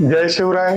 जय शिवराय.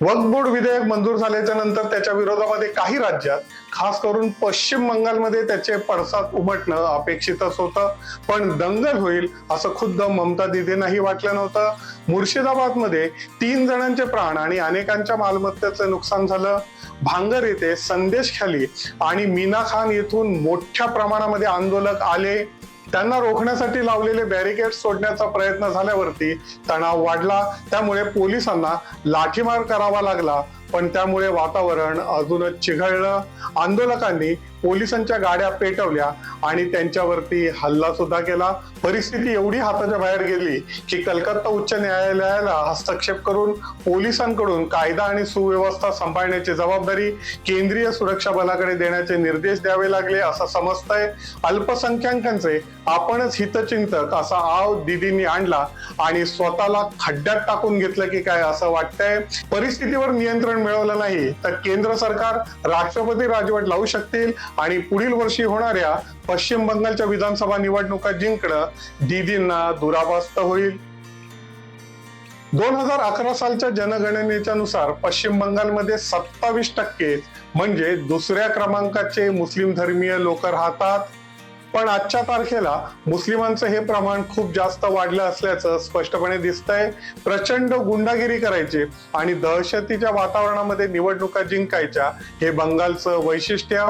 वक्फ board विधेयक मंजूर झाल्याच्यानंतर त्याच्या विरोधामध्ये काही राज्यात खास करून पश्चिम बंगालमध्ये त्याचे पडसाद उमटणं अपेक्षितच होतं. पण दंगल होईल असं खुद्द ममता दिदींनाही वाटलं नव्हतं. मुर्शिदाबादमध्ये तीन जणांचे प्राण आणि अनेकांच्या मालमत्तेचं नुकसान झालं. भांगर येथे संदेश खाली आणि मीना खान येथून मोठ्या प्रमाणामध्ये आंदोलक आले. त्यांना रोखण्यासाठी लावलेले बॅरिकेड सोडण्याचा प्रयत्न झाल्यावरती तणाव वाढला. त्यामुळे पोलिसांना लाठीमार करावा लागला. पण त्यामुळे वातावरण अजूनच चिघळलं. आंदोलकांनी पोलिसांच्या गाड्या पेटवल्या आणि त्यांच्यावरती हल्ला सुद्धा केला. परिस्थिती एवढी हाताच्या बाहेर गेली की कलकत्ता उच्च न्यायालयाला हस्तक्षेप करून पोलिसांकडून कायदा आणि सुव्यवस्था सांभाळण्याची जबाबदारी केंद्रीय सुरक्षा बलाकडे देण्याचे निर्देश द्यावे लागले असं समजतंय. अल्पसंख्याकांचे आपणच हितचिंतक असा आव दिदींनी आणला आणि स्वतःला खड्ड्यात टाकून घेतलं की काय असं वाटतंय. परिस्थितीवर नियंत्रण मिळवलं नाही तर केंद्र सरकार राष्ट्रपती राजवट लावू शकतील आणि पुढील वर्षी होणाऱ्या पश्चिम बंगालच्या विधानसभा निवडणुका जिंकणं दिदींना दुराभास्त होईल. दोन हजार अकरा सालच्या जनगणनेच्या नुसार पश्चिम बंगालमध्ये सत्तावीस टक्के म्हणजे दुसऱ्या क्रमांकाचे मुस्लिम धर्मीय लोक राहतात. पण आजच्या तारखेला मुस्लिमांचं हे प्रमाण खूप जास्त वाढलं असल्याचं स्पष्टपणे दिसतंय. प्रचंड गुंडागिरी करायची आणि दहशतीच्या वातावरणामध्ये निवडणुका जिंकायच्या हे बंगालचं वैशिष्ट्य.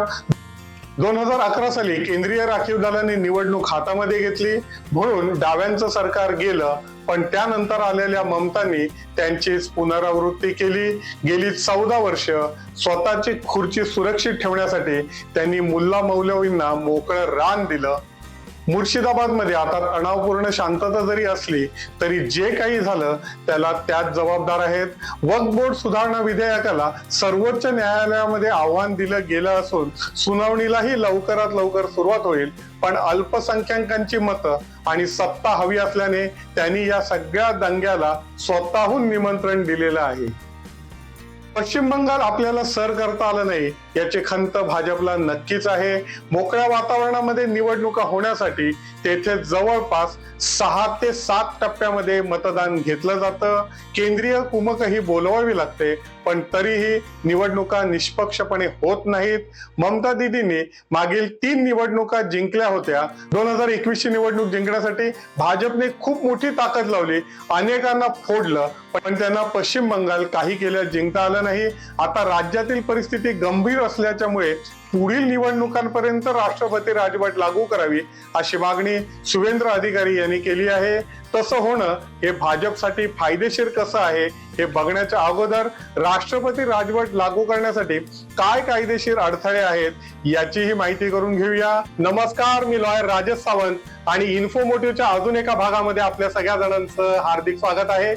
दोन हजार अकरा साली केंद्रीय राखीव दलाने निवडणूक हातामध्ये घेतली. म्हणून डाव्यांचं सरकार गेलं पण त्यानंतर आलेल्या ममतांनी त्यांचीच पुनरावृत्ती केली. गेली चौदा वर्ष स्वतःची खुर्ची सुरक्षित ठेवण्यासाठी त्यांनी मुल्ला मौलवींना मोकळं रान दिलं. मुर्शिदाबादमध्ये. आता तणावपूर्ण शांतता जरी असली तरी जे काही झालं त्याला त्यात जबाबदार आहेत. वक्फ बोर्ड सुधारणा विधेयकाला सर्वोच्च न्यायालयामध्ये आव्हान दिलं गेलं असून सुनावणीलाही लवकरात लवकर सुरुवात होईल. पण अल्पसंख्याकांची मतं आणि सत्ता हवी असल्याने त्यांनी या सगळ्या दंग्याला स्वतःहून निमंत्रण दिलेलं आहे. पश्चिम बंगाल आपल्याला सर करता आलं नाही. याची खंत भाजपला नक्कीच आहे. मोकळ्या वातावरणामध्ये निवडणुका होण्यासाठी तेथे जवळपास सहा ते सात टप्प्यामध्ये मतदान घेतलं जातं. केंद्रीय कुमकही बोलवावी लागते पण तरीही निवडणुका निष्पक्षपणे होत नाहीत. ममता दिदींनी मागील तीन निवडणुका जिंकल्या होत्या. दोन हजार एकवीसची निवडणूक जिंकण्यासाठी भाजपने खूप मोठी ताकद लावली. अनेकांना फोडलं पण त्यांना पश्चिम बंगाल काही केल्या जिंकता आलं नाही. आता राज्यातील परिस्थिती गंभीर असल्याच्यामुळे पुढील निवडणुकांपर्यंत राष्ट्रपती राजवट लागू करावी अशी मागणी सुवेंद्र अधिकारी यांनी केली आहे. तसं होणं हे भाजपसाठी फायदेशीर कसं आहे हे बघण्याच्या अगोदर राष्ट्रपती राजवट लागू करण्यासाठी काय कायदेशीर अडथळे आहेत याचीही माहिती करून घेऊया. नमस्कार मी लॉयर राजेश सावंत आणि इन्फोमोटिव्हच्या अजून एका भागामध्ये आपल्या सगळ्या जणांचं हार्दिक स्वागत आहे.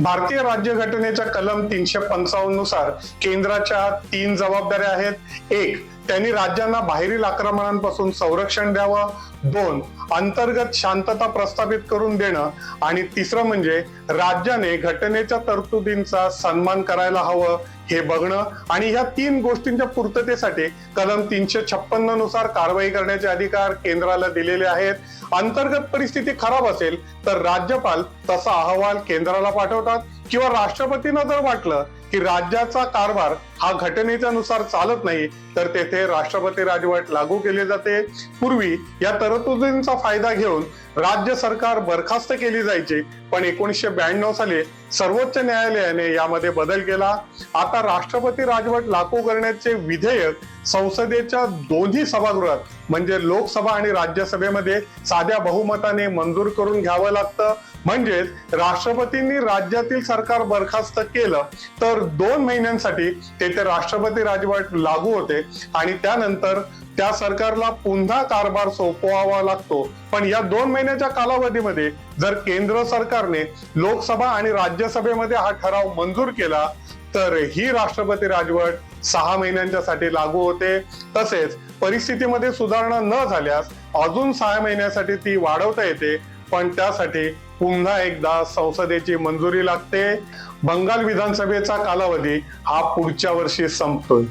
भारतीय राज्यघटनेच्या कलम तीनशे पंचावन्ननुसार केंद्राच्या तीन जबाबदाऱ्या आहेत. एक त्यांनी राज्यांना बाहेरील आक्रमणांपासून संरक्षण द्यावं. दोन अंतर्गत शांतता प्रस्थापित करून देणं आणि तिसरं म्हणजे राज्याने घटनेच्या तरतुदींचा सन्मान करायला हवं हे बघणं आणि ह्या तीन गोष्टींच्या पूर्ततेसाठी कलम तीनशे छप्पन्ननुसार कारवाई करण्याचे अधिकार केंद्राला दिलेले आहेत. अंतर्गत परिस्थिती खराब असेल तर राज्यपाल तसा अहवाल केंद्राला पाठवतात किंवा राष्ट्रपतींना जर वाटलं की राज्याचा कारभार हा घटनेच्या नुसार चालत नाही तर तेथे राष्ट्रपती राजवट लागू केली जाते. पूर्वी या तरतुदींचा फायदा घेऊन राज्य सरकार बरखास्त केली जायचे पण एकोणीसशे ब्याण्णव साली सर्वोच्च न्यायालयाने यामध्ये बदल केला. आता राष्ट्रपती राजवट लागू करण्याचे विधेयक संसदेच्या दोन्ही सभागृहात म्हणजे लोकसभा आणि राज्यसभेमध्ये साध्या बहुमताने मंजूर करून घ्यावं लागतं. म्हणजेच राष्ट्रपतींनी राज्यातील सरकार बरखास्त केलं तर दोन महिन्यांसाठी तेथे राष्ट्रपती राजवट लागू होते आणि त्यानंतर त्या सरकारला पुन्हा कारभार सोपवावा लागतो. पण या दोन महिन्याच्या कालावधीमध्ये जर केंद्र सरकारने लोकसभा आणि राज्यसभेमध्ये हा ठराव मंजूर केला तर ही राष्ट्रपती राजवट सहा महिन्यांच्या साठी लागू होते. तसेच परिस्थितीमध्ये सुधारणा न झाल्यास अजून सहा महिन्यासाठी ती वाढवता येते. पण त्यासाठी पुन्हा एकदा संसदेची मंजुरी लागते. बंगाल विधानसभेचा कालावधी हा पुढच्या वर्षी संपतोय.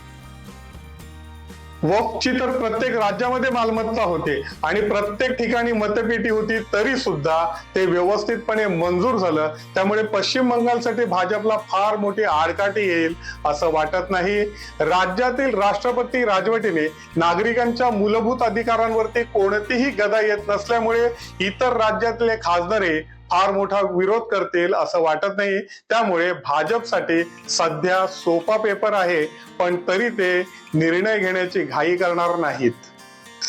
वक्फची तर प्रत्येक राज्यामध्ये मालमत्ता होते. आणि प्रत्येक ठिकाणी मतपेटी होती तरी सुद्धा ते व्यवस्थितपणे मंजूर झालं. त्यामुळे पश्चिम बंगालसाठी भाजपला फार मोठी आडकाठी येईल असं वाटत नाही. राज्यातील राष्ट्रपती राजवटीने नागरिकांच्या मूलभूत अधिकारांवरती कोणतीही गदा येत नसल्यामुळे इतर राज्यातले खासदारे फार मोठा विरोध करतील असं वाटत नाही. त्यामुळे भाजपसाठी सध्या सोपा पेपर आहे पण तरी ते निर्णय घेण्याची घाई करणार नाहीत.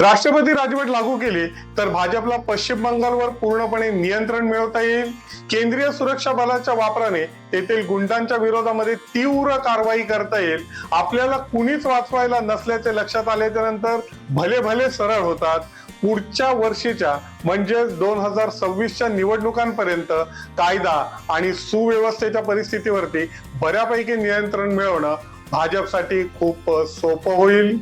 राष्ट्रपती राजवट लागू केली तर भाजपला पश्चिम बंगालवर पूर्णपणे नियंत्रण मिळवता येईल. केंद्रीय सुरक्षा बलाच्या वापराने तेथील गुंडांच्या विरोधामध्ये तीव्र कारवाई करता येईल. आपल्याला कुणीच वाचवायला नसल्याचे लक्षात आल्याच्यानंतर भले भले सरळ होतात. पुढच्या वर्षीच्या म्हणजेच दोन हजार सव्वीसच्या निवडणुकांपर्यंत कायदा आणि सुव्यवस्थेच्या परिस्थितीवरती बऱ्यापैकी नियंत्रण मिळवणं भाजपसाठी खूप सोपं होईल.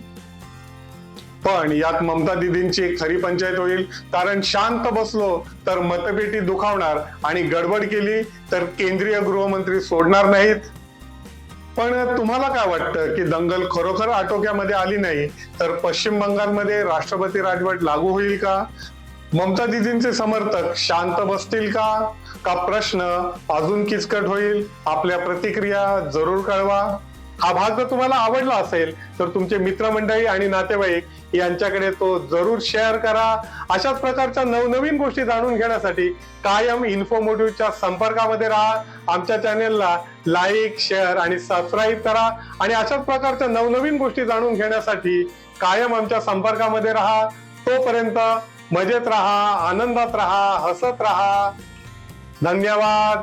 पण यात ममता दिदींची खरी पंचायत होईल. कारण शांत बसलो तर मतपेटी दुखावणार आणि गडबड केली तर केंद्रीय गृहमंत्री सोडणार नाहीत. पण तुम्हाला काय वाटतं की दंगल खरोखर आटोक्यामध्ये आली नाही तर पश्चिम बंगालमध्ये राष्ट्रपती राजवट लागू होईल का? ममता दिदींचे समर्थक शांत बसतील का? का प्रश्न अजून किचकट होईल? आपल्या प्रतिक्रिया जरूर कळवा. हा भाग जर तुम्हाला आवडला असेल तर तुमचे मित्रमंडळी आणि नातेवाईक यांच्याकडे तो जरूर शेअर करा. अशाच प्रकारच्या नवनवीन गोष्टी जाणून घेण्यासाठी कायम इन्फोमोटिव्हच्या संपर्कामध्ये राहा. आमच्या चॅनेलला लाईक शेअर आणि सबस्क्राईब करा. आणि अशाच प्रकारच्या नवनवीन गोष्टी जाणून घेण्यासाठी कायम आमच्या संपर्कामध्ये राहा. तोपर्यंत मजेत राहा आनंदात राहा हसत राहा. धन्यवाद.